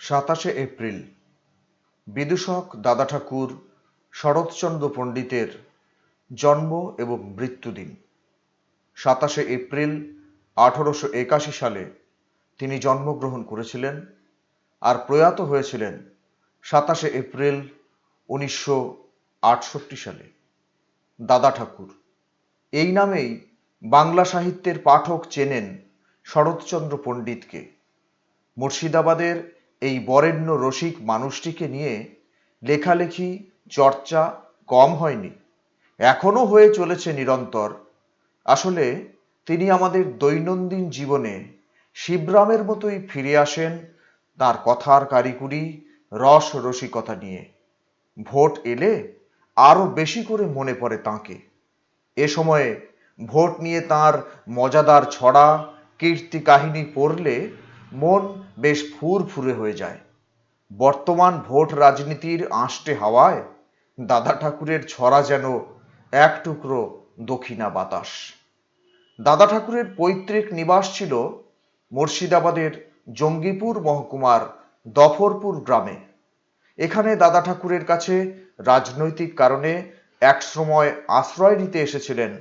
সাতাশে এপ্রিল, বিদূষক দাদা ঠাকুর শরৎচন্দ্র পণ্ডিতের জন্ম এবং মৃত্যুদিন সাতাশে এপ্রিল, আঠারোশো একাশি সালে তিনি জন্মগ্রহণ করেছিলেন আর প্রয়াত হয়েছিলেন সাতাশে এপ্রিল, উনিশশো আটষট্টি সালে। দাদা ঠাকুর, এই নামেই বাংলা সাহিত্যের পাঠক চেনেন শরৎচন্দ্র পণ্ডিতকে। মুর্শিদাবাদের এই বরেণ্য রসিক মানুষটিকে নিয়ে লেখালেখি, চর্চা কম হয়নি। এখনও হয়ে চলেছে নিরন্তর। আসলে তিনি আমাদের দৈনন্দিন জীবনে শিবরামের মতোই ফিরে আসেন তার কথার কারিকুরি, রস রসিকতা নিয়ে। ভোট এলে আরও বেশি করে মনে পড়ে তাঁকে। এ সময়ে ভোট নিয়ে তার মজাদার ছড়া, কীর্তি কাহিনী পড়লে মন বেশ ফুরফুরে হয়ে যায়। বর্তমান ভোট রাজনীতির আঁশটে হাওয়ায় দাদা ঠাকুরের ছড়া যেন এক টুকরো দক্ষিণা বাতাস। দাদা ঠাকুরের পৈতৃক নিবাস ছিল মুর্শিদাবাদের জঙ্গিপুর মহকুমার দফরপুর গ্রামে। এখানে দাদা ঠাকুরের কাছে রাজনৈতিক কারণে একসময় আশ্রয় নিতে এসেছিলেন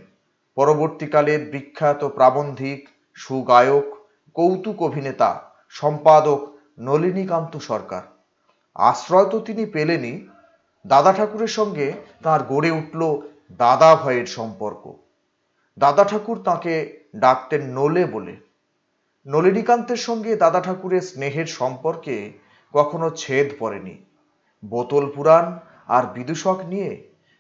পরবর্তীকালের বিখ্যাত প্রাবন্ধিক, সুগায়ক, কৌতুক অভিনেতা সম্পাদক নলিনীকান্ত সরকার। আশ্রয় তো তিনি পেলেনই, দাদা ঠাকুরের সঙ্গে তার গড়ে উঠল দাদা ভয়ের সম্পর্ক। দাদা ঠাকুর তাকে ডাকতেন নলে বলে। নলিনীকান্তের সঙ্গে দাদা ঠাকুরের স্নেহের সম্পর্কে কখনো ছেদ পড়েনি। বোতল পুরাণ আর বিদূষক নিয়ে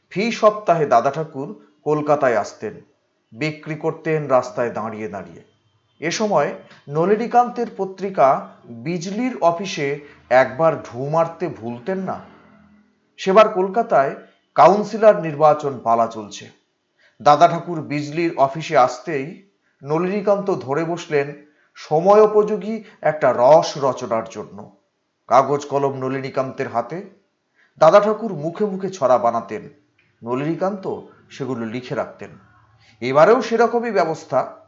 ফি সপ্তাহে দাদা ঠাকুর কলকাতায় আসতেন, বিক্রি করতেন রাস্তায় দাঁড়িয়ে দাঁড়িয়ে। এ সময় নলিনীকান্তের পত্রিকা বিজলির অফিসে একবার ঢু মারতে ভুলতেন না। সেবার কলকাতায় কাউন্সিলর নির্বাচন পালা চলছে। দাদা ঠাকুর বিজলির অফিসে আসতেই নলিনীকান্ত ধরে বসলেন সময়োপযোগী একটা রস রচনার জন্য। কাগজ কলম নলিনীকান্তের হাতে। দাদা ঠাকুর মুখে মুখে ছড়া বানাতেন। নলিনীকান্ত সেগুলো লিখে রাখতেন। এবারেও সেরকমই ব্যবস্থা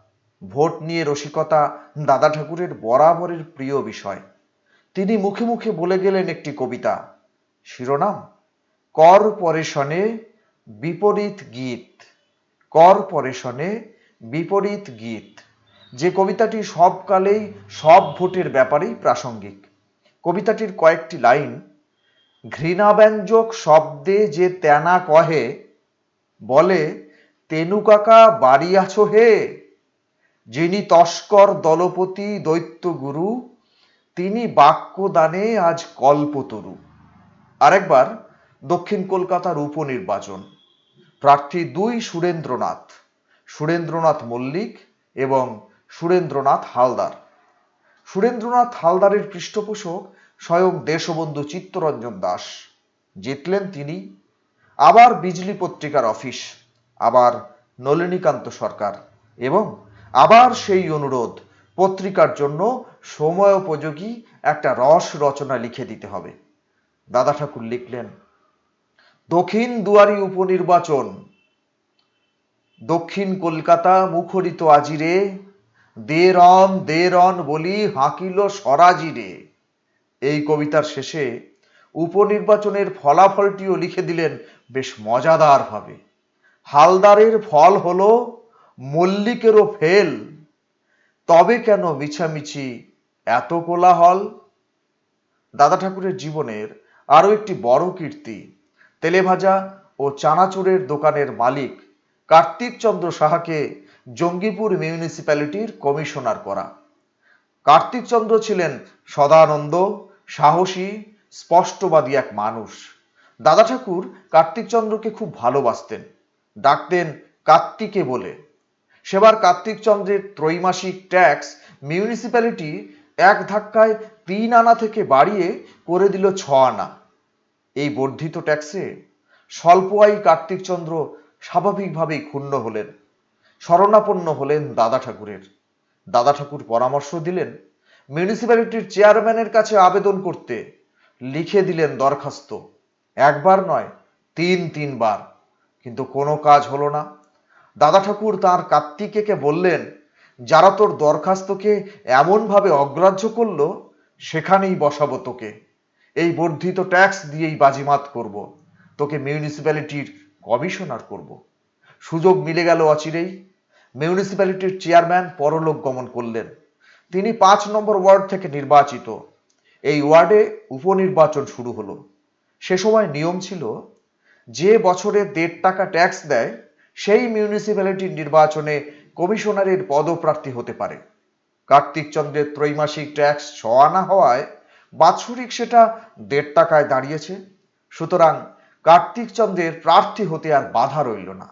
ভোট নিয়ে রসিকতা দাদা ঠাকুরের বরাবরের প্রিয় বিষয়। তিনি মুখে মুখে বলে গেলেন একটি কবিতা, শিরোনাম কর্পোরেশনে বিপরীত গীত কর্পোরেশনে বিপরীত গীত। যে কবিতাটি সবকালেই, সব ভোটের ব্যাপারেই প্রাসঙ্গিক। কবিতাটির কয়েকটি লাইন, ঘৃণাব্যঞ্জক শব্দে যে তেনা কহে, বলে, তেনু কাকা বাড়ি আছো হে যিনি তস্কর দলপতি দৈত্য গুরু তিনি বাক্যদানে আজ কল্পতরু। আরেকবার দক্ষিণ কলকাতার উপনির্বাচন। প্রার্থী দুই সুরেন্দ্রনাথ সুরেন্দ্রনাথ মল্লিক এবং সুরেন্দ্রনাথ হালদার। সুরেন্দ্রনাথ হালদারের পৃষ্ঠপোষক স্বয়ং দেশবন্ধু চিত্তরঞ্জন দাস। জিতলেন তিনি। আবার বিজলি পত্রিকার অফিস, আবার নলিনীকান্ত সরকার এবং আবার সেই অনুরোধ পত্রিকার জন্য সময়োপযোগী একটা রস রচনা লিখে দিতে হবে। দাদা ঠাকুর লিখলেন, দক্ষিণ দুয়ারি উপনির্বাচন, দক্ষিণ কলকাতা মুখরিত আজিরে, দে রন দে রন বলি হাঁকিল সরাজিরে এই কবিতার শেষে উপনির্বাচনের ফলাফলটিও লিখে দিলেন, বেশ মজাদার ভাবে হালদারের ফল হলো মল্লিকেরও ফেল। তবে কেন মিছামিছি এত কোলাহল? দাদা ঠাকুরের জীবনের আরও একটি বড় কীর্তি, তেলেভাজা ও চানাচুরের দোকানের মালিক কার্তিক চন্দ্র সাহাকে জঙ্গিপুর মিউনিসিপ্যালিটির কমিশনার করা। কার্তিক চন্দ্র ছিলেন সদানন্দ, সাহসী, স্পষ্টবাদী এক মানুষ। দাদা ঠাকুর কার্তিক চন্দ্রকে খুব ভালোবাসতেন, ডাকতেন কার্তিকে বলে। সেবার কার্তিক চন্দ্রের ত্রৈমাসিক ট্যাক্স মিউনিসিপ্যালিটি এক ধাক্কায় তিন আনা থেকে বাড়িয়ে করে দিল ছ আনা। এই বর্ধিত ট্যাক্সে স্বল্প আয়ী কার্তিক চন্দ্র স্বাভাবিকভাবেই ক্ষুণ্ণ হলেন, শরণাপন্ন হলেন দাদা ঠাকুরের। দাদা ঠাকুর পরামর্শ দিলেন, মিউনিসিপ্যালিটির চেয়ারম্যানের কাছে আবেদন করতে লিখে দিলেন দরখাস্ত। একবার নয়, তিন তিনবার। কিন্তু কোনো কাজ হলো না। দাদা ঠাকুর তার কার্তিকেকে বললেন, যারা তোর দরখাস্তকে এমনভাবে অগ্রাহ্য করল, সেখানেই বসাবো তোকে। এই বর্ধিত ট্যাক্স দিয়েই বাজিমাত করব। তোকে মিউনিসিপ্যালিটির কমিশনার করব। সুযোগ মিলে গেল অচিরেই। মিউনিসিপ্যালিটির চেয়ারম্যান পরলোক গমন করলেন। তিনি পাঁচ নম্বর ওয়ার্ড থেকে নির্বাচিত। এই ওয়ার্ডে উপনির্বাচন শুরু হলো। সে সময় নিয়ম ছিল, যে বছরে দেড় টাকা ট্যাক্স দেয় সেই মিউনিসিপ্যালিটির নির্বাচনে কমিশনারের পদপ্রার্থী হতে পারে। কার্তিক চন্দ্রের ত্রৈমাসিক ট্যাক্স ছ আনা হওয়ায় বাৎসরিক সেটা দেড় টাকায় দাঁড়িয়েছে। সুতরাং কার্তিক চন্দ্রের প্রার্থী হতে আর বাধা রইল না।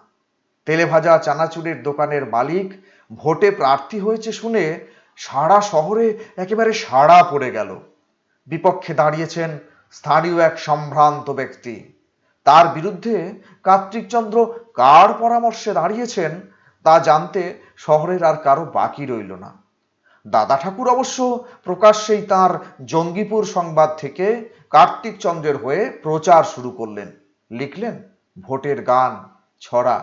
তেলে ভাজা চানাচুরের দোকানের মালিক ভোটে প্রার্থী হয়েছে শুনে সারা শহরে একেবারে সাড়া পড়ে গেল। বিপক্ষে দাঁড়িয়েছেন স্থানীয় এক সম্ভ্রান্ত ব্যক্তি। তার বিরুদ্ধে কার্তিকচন্দ্র কার পরামর্শে দাঁড়িয়েছেন তা জানতে শহরের আর কারও বাকি রইল না। দাদা ঠাকুর অবশ্য প্রকাশ্যেই তার জঙ্গিপুর সংবাদ থেকে কার্তিক চন্দ্রের হয়ে প্রচার শুরু করলেন। লিখলেন, ভোটের গান ছড়া।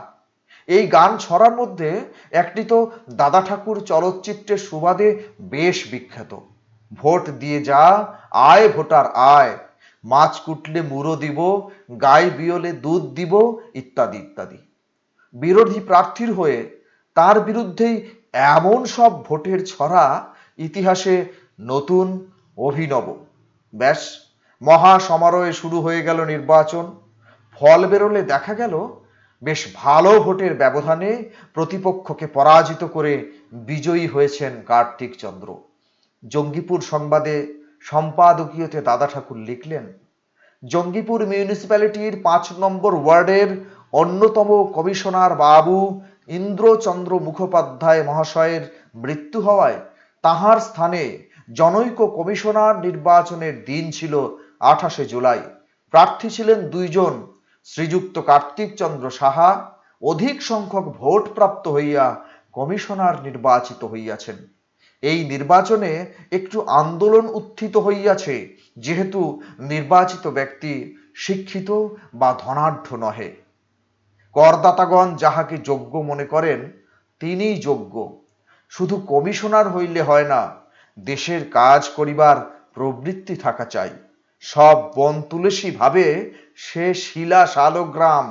এই গান ছড়ার মধ্যে একটি তো দাদা ঠাকুর চলচ্চিত্রের সুবাদে বেশ বিখ্যাত। ভোট দিয়ে যা, আয় ভোটার আয়। মাছ কুটলে মুড়ো দিব গায়ে বিয়লে দুধ দিব, ইত্যাদি ইত্যাদি। বিরোধী প্রার্থীর হয়ে তার বিরুদ্ধেই এমন সব ভোটের ছড়া ইতিহাসে নতুন, অভিনব। ব্যাস, মহা সমারোহে শুরু হয়ে গেল নির্বাচন। ফল বেরোলে দেখা গেল, বেশ ভালো ভোটের ব্যবধানে প্রতিপক্ষকে পরাজিত করে বিজয়ী হয়েছেন কার্তিক চন্দ্র। জঙ্গিপুর সংবাদে সম্পাদকীয়তে দাদা ঠাকুর লিখলেন, জঙ্গিপুর মিউনিসিপ্যালিটির পাঁচ নম্বর ওয়ার্ডের অন্যতম কমিশনার বাবু ইন্দ্রচন্দ্র মুখোপাধ্যায় মহাশয়ের মৃত্যু হওয়ায় তাহার স্থানে জনৈক কমিশনার নির্বাচনের দিন ছিল আঠাশে জুলাই। প্রার্থী ছিলেন দুইজন, শ্রীযুক্ত কার্তিক চন্দ্র সাহা। অধিক সংখ্যক ভোট প্রাপ্ত হইয়া কমিশনার নির্বাচিত হইয়াছেন। এই নির্বাচনে একটু আন্দোলন উত্থিত হইয়াছে, যেহেতু নির্বাচিত ব্যক্তি শিক্ষিত বা ধনাঢ্য নহে। করদাতাগণ যাহাকে যোগ্য মনে করেন, তিনিই যোগ্য। শুধু কমিশনার হইলে হয় না, দেশের কাজ করিবার প্রবৃত্তি থাকা চাই। সব বন তুলসী ভাবে সে শিলা শালগ্রাম,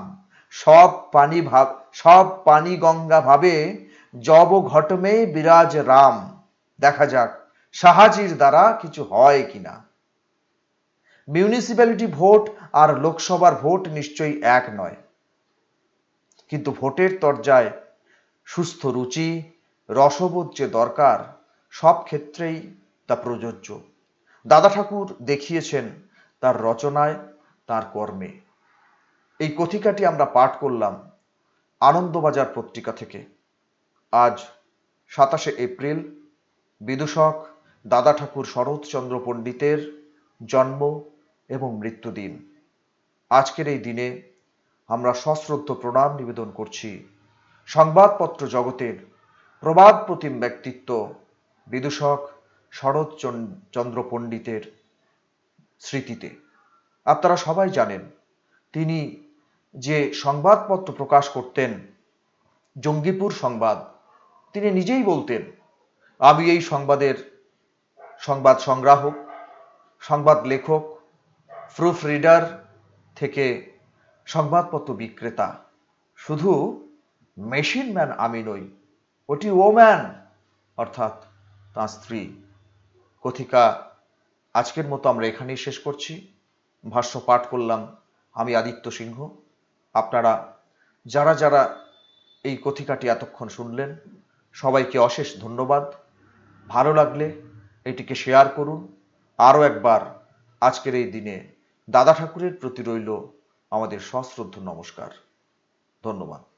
সব পানি ভাব, সব পানি গঙ্গা ভাবে জব ঘটমে বিরাজ রাম। দেখা যাক সাহাজির দ্বারা কিছু হয় কিনা। মিউনিসিপ্যালিটি ভোট আর লোকসভার ভোট নিশ্চয়ই এক নয়। কিন্তু ভোটের তরজায় সুস্থ রুচি, রসবোধ যে দরকার, সব ক্ষেত্রেই তা প্রযোজ্য। দাদা ঠাকুর দেখিয়েছেন তার রচনায় তার কর্মে। এই কথিকাটি আমরা পাঠ করলাম আনন্দবাজার পত্রিকা থেকে। আজ সাতাশে এপ্রিল, বিদূষক দাদা ঠাকুর শরৎচন্দ্র পণ্ডিতের জন্ম এবং মৃত্যুদিন। আজকের এই দিনে আমরা সশ্রদ্ধ প্রণাম নিবেদন করছি। সংবাদপত্র জগতের প্রবাদ প্রতিম ব্যক্তিত্ব, বিদূষক শরৎচন্দ্র পণ্ডিতের স্মৃতিতে। আপনারা সবাই জানেন, তিনি যে সংবাদপত্র প্রকাশ করতেন, জঙ্গিপুর সংবাদ, তিনি নিজেই বলতেন, আমি এই সংবাদের সংবাদ সংগ্রাহক, সংবাদ লেখক, প্রুফ রিডার থেকে সংবাদপত্র বিক্রেতা। শুধু মেশিন ম্যান আমি নই, ওটি ওম্যান, অর্থাৎ তাঁর স্ত্রী। কথিকা, আজকের মতো আমরা এখানেই শেষ করছি। ভাষ্য পাঠ করলাম আমি আদিত্য সিংহ। আপনারা, যারা যারা এই কথিকাটি এতক্ষণ শুনলেন, সবাইকে অশেষ ধন্যবাদ। ভালো লাগলে এটিকে শেয়ার করুন। আরও একবার আজকের এই দিনে দাদা ঠাকুরের প্রতি রইল আমাদের সশ্রদ্ধ নমস্কার। ধন্যবাদ।